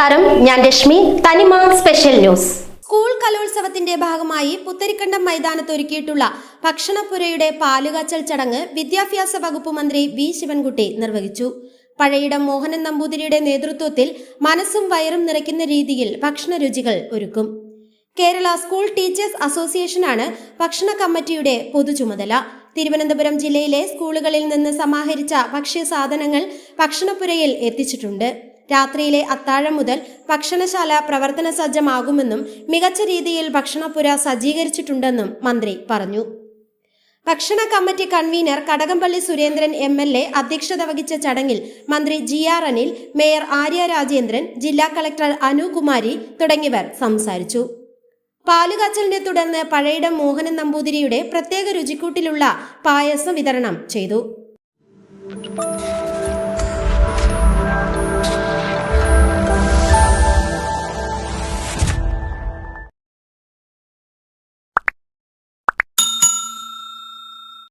ഞാൻ രശ്മി. തനിമ special news. School കലോത്സവത്തിന്റെ ഭാഗമായി പുത്തരിക്കണ്ടം മൈതാനത്ത് ഒരുക്കിയിട്ടുള്ള ഭക്ഷണപ്പുരയുടെ പാലുകാച്ചൽ ചടങ്ങ് വിദ്യാഭ്യാസ വകുപ്പ് മന്ത്രി വി. ശിവൻകുട്ടി നിർവഹിച്ചു. പഴയിടം മോഹനൻ നമ്പൂതിരിയുടെ നേതൃത്വത്തിൽ മനസ്സും വയറും നിറയ്ക്കുന്ന രീതിയിൽ ഭക്ഷണ രുചികൾ ഒരുക്കും. കേരള സ്കൂൾ ടീച്ചേഴ്സ് അസോസിയേഷനാണ് ഭക്ഷണ കമ്മിറ്റിയുടെ പൊതുചുമതല. തിരുവനന്തപുരം ജില്ലയിലെ സ്കൂളുകളിൽ നിന്ന് സമാഹരിച്ച ഭക്ഷ്യസാധനങ്ങൾ ഭക്ഷണപ്പുരയിൽ എത്തിച്ചിട്ടുണ്ട്. രാത്രിയിലെ അത്താഴം മുതൽ ഭക്ഷണശാല പ്രവർത്തന സജ്ജമാകുമെന്നും മികച്ച രീതിയിൽ ഭക്ഷണപ്പുര സജ്ജീകരിച്ചിട്ടുണ്ടെന്നും മന്ത്രി പറഞ്ഞു. ഭക്ഷണ committee convener Kadakampally Surendran M L A അധ്യക്ഷത വഹിച്ച ചടങ്ങിൽ മന്ത്രി G R Anil mayor Arya Rajendran ജില്ലാ കളക്ടർ അനുകുമാരി തുടങ്ങിയവർ സംസാരിച്ചു. പാലുകാച്ചലിനെ തുടർന്ന് പഴയിടം മോഹനൻ നമ്പൂതിരിയുടെ പ്രത്യേക രുചിക്കൂട്ടിലുള്ള പായസം വിതരണം ചെയ്തു.